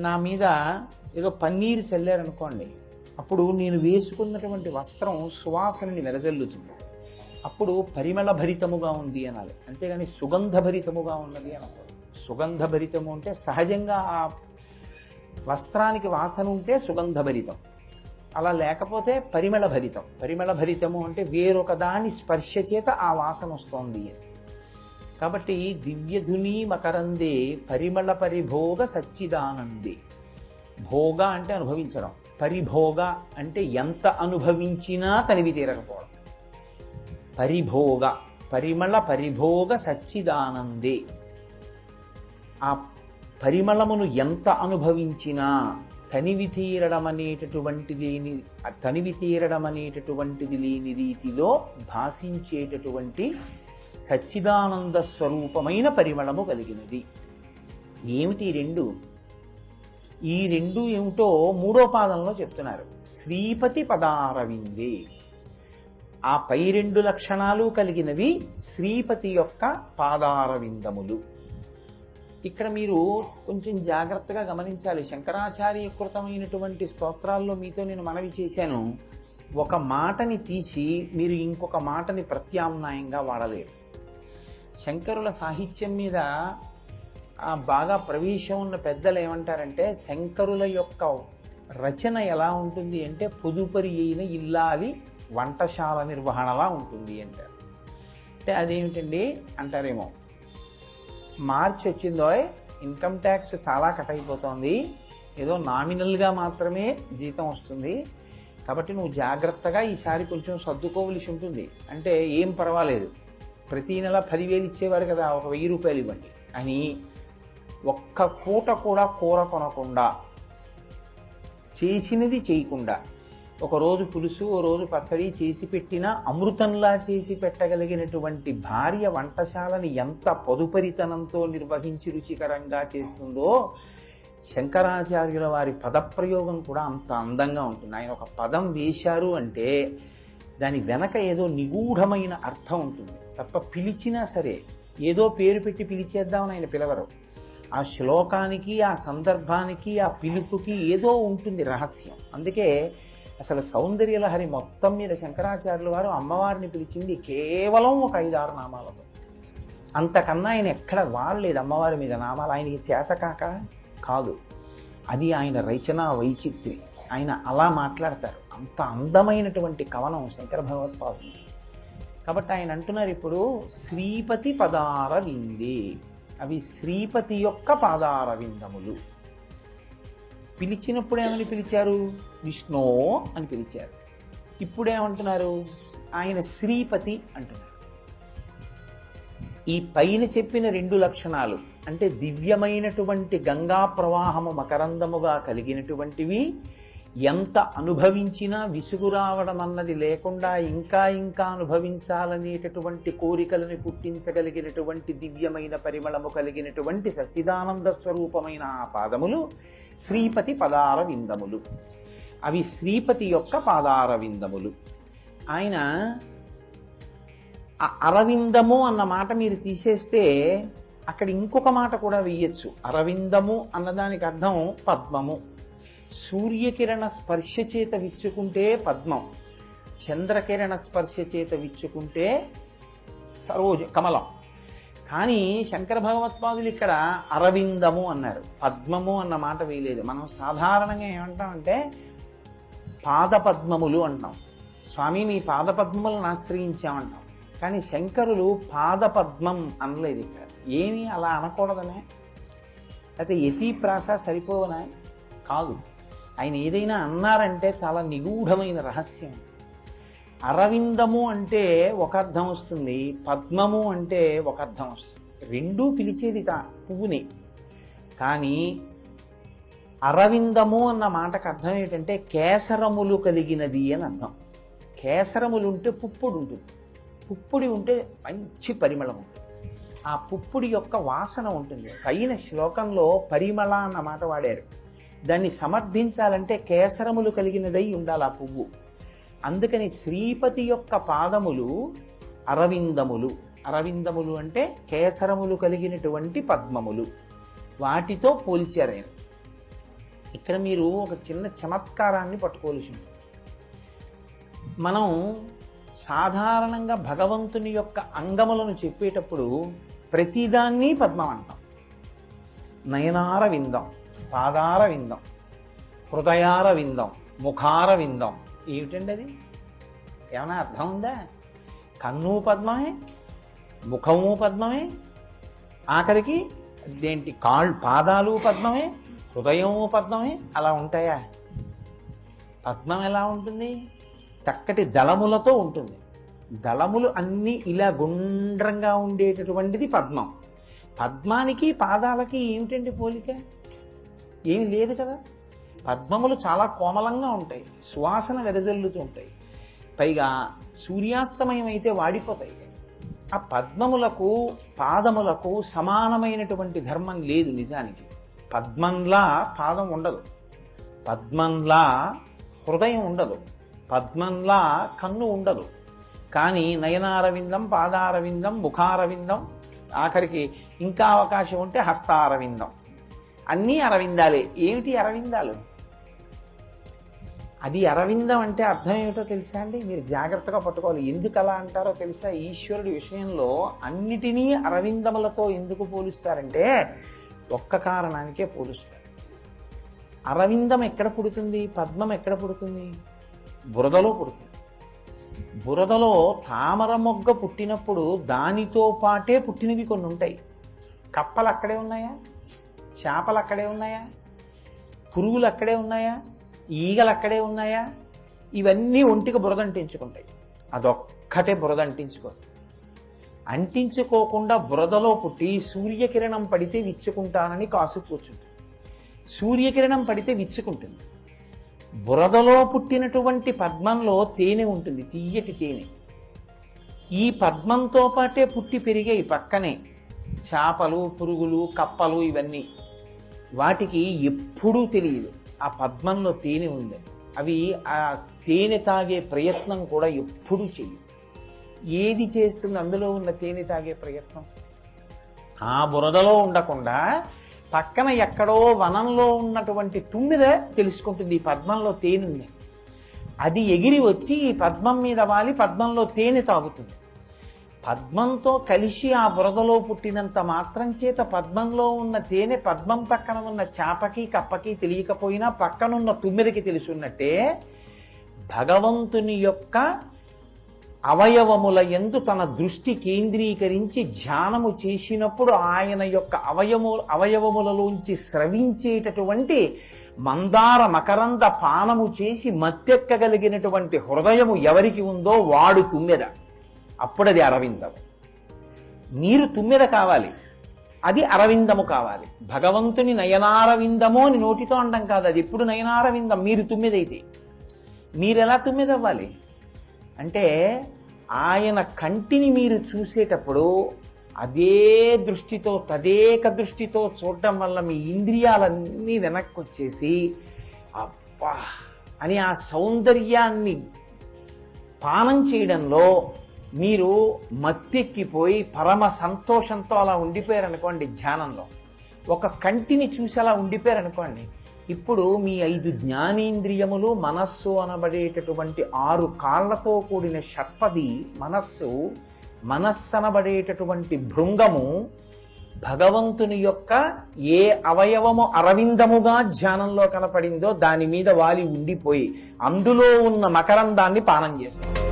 నా మీద ఏదో పన్నీరు చల్లారనుకోండి అప్పుడు నేను వేసుకున్నటువంటి వస్త్రం సువాసనని వెదజల్లుతుంది. అప్పుడు పరిమళ భరితముగా ఉంది అనాలి. అంతేగాని సుగంధ భరితముగా ఉన్నది అనకూడదు సుగంధ భరితము అంటే సహజంగా ఆ వస్త్రానికి వాసన ఉంటే సుగంధ భరితం అలా లేకపోతే పరిమళ భరితం పరిమళ భరితము అంటే వేరొక దాని స్పర్శ చేత ఆ వాసన వస్తోంది అని. కాబట్టి దివ్యధుని మకరందే పరిమళ పరిభోగ సచ్చిదానందే. భోగ అంటే అనుభవించడం. పరిభోగ అంటే ఎంత అనుభవించినా తనివి తీరకపోవడం. పరిభోగ పరిమళ పరిభోగ సచ్చిదానందే. ఆ పరిమళమును ఎంత అనుభవించినా తనివి తీరడం అనేటటువంటిది లేని- తనివి తీరడం అనేటటువంటిది లేని రీతిలో భాషించేటటువంటి సచ్చిదానంద స్వరూపమైన పరిమళము కలిగినది. ఏమిటి రెండు? ఈ రెండు ఏమిటో మూడో పాదంలో చెప్తున్నారు. శ్రీపతి పదారవిందే. ఆ పై రెండు లక్షణాలు కలిగినవి శ్రీపతి యొక్క పాదారవిందములు. ఇక్కడ మీరు కొంచెం జాగ్రత్తగా గమనించాలి. శంకరాచార్య కృతమైనటువంటి స్తోత్రాల్లో మీతో నేను మనవి చేశాను. ఒక మాటని తీసి మీరు ఇంకొక మాటని ప్రత్యామ్నాయంగా వాడలేరు. శంకరుల సాహిత్యం మీద బాగా ప్రవేశం ఉన్న పెద్దలు ఏమంటారంటే శంకరుల యొక్క రచన ఎలా ఉంటుంది అంటే పొదుపరి అయిన ఇల్లాలి వంటశాల నిర్వహణలా ఉంటుంది అంటారు. అంటే అదేమిటండి అంటారేమో మార్చి వచ్చిందో ఇన్కమ్ ట్యాక్స్ చాలా కట్ అయిపోతుంది ఏదో నామినల్గా మాత్రమే జీతం వస్తుంది కాబట్టి నువ్వు జాగ్రత్తగా ఈసారి కొంచెం సర్దుకోవలసి ఉంటుంది. అంటే ఏం పర్వాలేదు. ప్రతీ నెల పదివేలు ఇచ్చేవారు కదా ఒక వెయ్యి రూపాయలు ఇవ్వండి. అని ఒక్క పూట కూడా కూర కొనకుండా చేసినది చేయకుండా ఒకరోజు పులుసు ఓ రోజు పచ్చడి చేసి పెట్టిన అమృతంలా చేసి పెట్టగలిగినటువంటి భార్య వంటశాలని ఎంత పొదుపరితనంతో నిర్వహించి రుచికరంగా చేస్తుందో శంకరాచార్యుల వారి పదప్రయోగం కూడా అంత అందంగా ఉంటుంది. ఆయన ఒక పదం వేశారు అంటే దాని వెనక ఏదో నిగూఢమైన అర్థం ఉంటుంది. తప్ప పిలిచినా సరే ఏదో పేరు పెట్టి పిలిచేద్దామని ఆయన పిలవరు. ఆ శ్లోకానికి ఆ సందర్భానికి ఆ పిలుపుకి ఏదో ఉంటుంది రహస్యం. అందుకే అసలు సౌందర్యలహరి మొత్తం మీద శంకరాచార్యుల వారు అమ్మవారిని పిలిచింది కేవలం ఒక ఐదారు నామాలతో. అంతకన్నా ఆయన ఎక్కడ వాడలేదు అమ్మవారి మీద నామాలు. ఆయనకి చేతకాక కాదు. అది ఆయన రచనా వైచిత్రి ఆయన అలా మాట్లాడతారు. అంత అందమైనటువంటి కవనం శంకర భగవత్పాదు కాబట్టి ఆయన అంటున్నారు ఇప్పుడు శ్రీపతి పదార విందే అవి శ్రీపతి యొక్క పాదార విందములు పిలిచినప్పుడు ఏమని పిలిచారు? విష్ణు అని పిలిచారు. ఇప్పుడు ఏమంటున్నారు? ఆయన శ్రీపతి అంటున్నారు. ఈ పైన చెప్పిన రెండు లక్షణాలు అంటే దివ్యమైనటువంటి గంగా ప్రవాహము మకరందముగా కలిగినటువంటివి ఎంత అనుభవించినా విసుగు రావడం అన్నది లేకుండా ఇంకా ఇంకా అనుభవించాలనేటటువంటి కోరికలను పుట్టించగలిగినటువంటి దివ్యమైన పరిమళము కలిగినటువంటి సచ్చిదానంద స్వరూపమైన ఆ పాదములు శ్రీపతి పదార విందములు అవి శ్రీపతి యొక్క పాదార విందములు ఆయన అరవిందము అన్న మాట మీరు తీసేస్తే అక్కడ ఇంకొక మాట కూడా వేయచ్చు అరవిందము అన్నదానికి అర్థం పద్మము. సూర్యకిరణ స్పర్శ చేత విచ్చుకుంటే పద్మం చంద్రకిరణ స్పర్శ చేత విచ్చుకుంటే సరోజ కమలం. కానీ శంకర భగవత్పాదులు ఇక్కడ అరవిందము అన్నారు. పద్మము అన్న మాట వేయలేదు మనం సాధారణంగా ఏమంటామంటే పాదపద్మములు అంటాం. స్వామి మీ పాదపద్మములను ఆశ్రయించామంటాం. కానీ శంకరులు పాదపద్మం అనలేదు ఇక్కడ. ఏమీ అలా అనకూడదనే? అయితే యతి ప్రాస సరిపోవనా? కాదు. ఆయన ఏదైనా అన్నారంటే చాలా నిగూఢమైన రహస్యం. అరవిందము అంటే ఒక అర్థం వస్తుంది పద్మము అంటే ఒక అర్థం వస్తుంది. రెండూ పిలిచేది తా పువ్వుని. కానీ అరవిందము అన్న మాటకు అర్థం ఏంటంటే కేసరములు కలిగినది అని అర్థం. కేసరములు ఉంటే పుప్పుడు ఉంటుంది. పుప్పుడి ఉంటే మంచి పరిమళం ఉంటుంది. ఆ పుప్పుడి యొక్క వాసన ఉంటుంది. పైన శ్లోకంలో పరిమళ అన్న మాట వాడారు. దాన్ని సమర్థించాలంటే కేసరములు కలిగినదై ఉండాలి ఆ పువ్వు. అందుకని శ్రీపతి యొక్క పాదములు అరవిందములు. అరవిందములు అంటే కేసరములు కలిగినటువంటి పద్మములు. వాటితో పోల్చారు ఆయన. ఇక్కడ మీరు ఒక చిన్న చమత్కారాన్ని పట్టుకోవలసి ఉంటుంది మనం సాధారణంగా భగవంతుని యొక్క అంగములను చెప్పేటప్పుడు ప్రతిదాన్ని పద్మం అంటాం. నయనార పాదార విందం హృదయార విందం ముఖార విందం ఏమిటండి అది ఏమైనా అర్థం ఉందా? కన్ను పద్మమే ముఖము పద్మమే ఆఖరికి దేంటి కాళ్ళు పాదాలు పద్మమే హృదయము పద్మమే అలా ఉంటాయా? పద్మం ఎలా ఉంటుంది? చక్కటి దళములతో ఉంటుంది. దళములు అన్నీ ఇలా గుండ్రంగా ఉండేటటువంటిది పద్మం. పద్మానికి పాదాలకి ఏమిటండి పోలిక? ఏమి లేదు కదా. పద్మములు చాలా కోమలంగా ఉంటాయి. సువాసన వెదజల్లుతూ ఉంటాయి పైగా సూర్యాస్తమయం అయితే వాడిపోతాయి. ఆ పద్మములకు పాదములకు సమానమైనటువంటి ధర్మం లేదు నిజానికి. పద్మంలా పాదం ఉండదు. పద్మంలా హృదయం ఉండదు. పద్మంలా కన్ను ఉండదు. కానీ నయనారవిందం పాదారవిందం ముఖారవిందం ఆఖరికి ఇంకా అవకాశం ఉంటే హస్తారవిందం. అన్నీ అరవిందాలే. ఏమిటి అరవిందాలు? అది అరవిందం అంటే అర్థం ఏమిటో తెలుసా అండి? మీరు జాగ్రత్తగా పట్టుకోవాలి. ఎందుకు అలా అంటారో తెలుసా? ఈశ్వరుడి విషయంలో అన్నిటినీ అరవిందములతో ఎందుకు పోలుస్తారంటే ఒక్క కారణానికే పోలుస్తారు. అరవిందం ఎక్కడ పుడుతుంది? పద్మం ఎక్కడ పుడుతుంది? బురదలో పుడుతుంది. బురదలో తామర మొగ్గ పుట్టినప్పుడు దానితో పాటే పుట్టినవి కొన్ని ఉంటాయి. కప్పలు అక్కడే ఉన్నాయా? చేపలు అక్కడే ఉన్నాయా? పురుగులు అక్కడే ఉన్నాయా? ఈగలు అక్కడే ఉన్నాయా? ఇవన్నీ ఒంటికి బురద అంటించుకుంటాయి. అదొక్కటే బురద అంటించుకో. అంటించుకోకుండా బురదలో పుట్టి సూర్యకిరణం పడితే విచ్చుకుంటానని కాసు కూర్చుంటుంది. సూర్యకిరణం పడితే విచ్చుకుంటుంది. బురదలో పుట్టినటువంటి పద్మంలో తేనె ఉంటుంది తీయటి తేనె. ఈ పద్మంతో పాటే పుట్టి పెరిగాయి పక్కనే చేపలు పురుగులు కప్పలు ఇవన్నీ. వాటికి ఎప్పుడూ తెలియదు. ఆ పద్మంలో తేనె ఉంది. అవి ఆ తేనె తాగే ప్రయత్నం కూడా ఎప్పుడూ చేయదు ఏది చేస్తుంది అందులో ఉన్న తేనె తాగే ప్రయత్నం? ఆ బురదలో ఉండకుండా పక్కన ఎక్కడో వనంలో ఉన్నటువంటి తుమ్మిద తెలుసుకుంటుంది. ఈ పద్మంలో తేనె ఉంది. అది ఎగిరి వచ్చి ఈ పద్మం మీద వాలి పద్మంలో తేనె తాగుతుంది. పద్మంతో కలిసి ఆ బురదలో పుట్టినంత మాత్రం చేత పద్మంలో ఉన్న తేనె పద్మం పక్కన ఉన్న చేపకి కప్పకి తెలియకపోయినా పక్కనున్న తుమ్మిదికి తెలుసున్నట్టే భగవంతుని యొక్క అవయవముల ఎందు తన దృష్టి కేంద్రీకరించి ధ్యానము చేసినప్పుడు ఆయన యొక్క అవయము అవయవములలోంచి స్రవించేటటువంటి మందార మకరంద పానము చేసి మత్తెక్కగలిగినటువంటి హృదయము ఎవరికి ఉందో వాడు తుమ్మెద. అప్పుడది అరవిందం మీరు తుమ్మెద కావాలి. అది అరవిందము కావాలి. భగవంతుని నయనారవిందము అని నోటితో అండం కాదు. అది ఎప్పుడు నయనారవిందం? మీరు తుమ్మెదైతే మీరెలా తుమ్మెదవ్వాలి? అంటే ఆయన కంటిని మీరు చూసేటప్పుడు అదే దృష్టితో తదేక దృష్టితో చూడటం వల్ల మీ ఇంద్రియాలన్నీ వెనక్కి వచ్చేసి అబ్బా! అని ఆ సౌందర్యాన్ని పానం చేయడంలో మీరు మత్తెక్కిపోయి పరమ సంతోషంతో అలా ఉండిపోయారనుకోండి ధ్యానంలో. ఒక కంటిని చూసి అలా ఉండిపోయారనుకోండి ఇప్పుడు మీ ఐదు జ్ఞానేంద్రియములు మనస్సు అనబడేటటువంటి ఆరు కాళ్ళతో కూడిన షట్పది మనస్సు మనస్సు అనబడేటటువంటి భృంగము భగవంతుని యొక్క ఏ అవయవము అరవిందముగా ధ్యానంలో కనపడిందో దాని మీద వాలి ఉండిపోయి అందులో ఉన్న మకరందాన్ని పానం చేస్తారు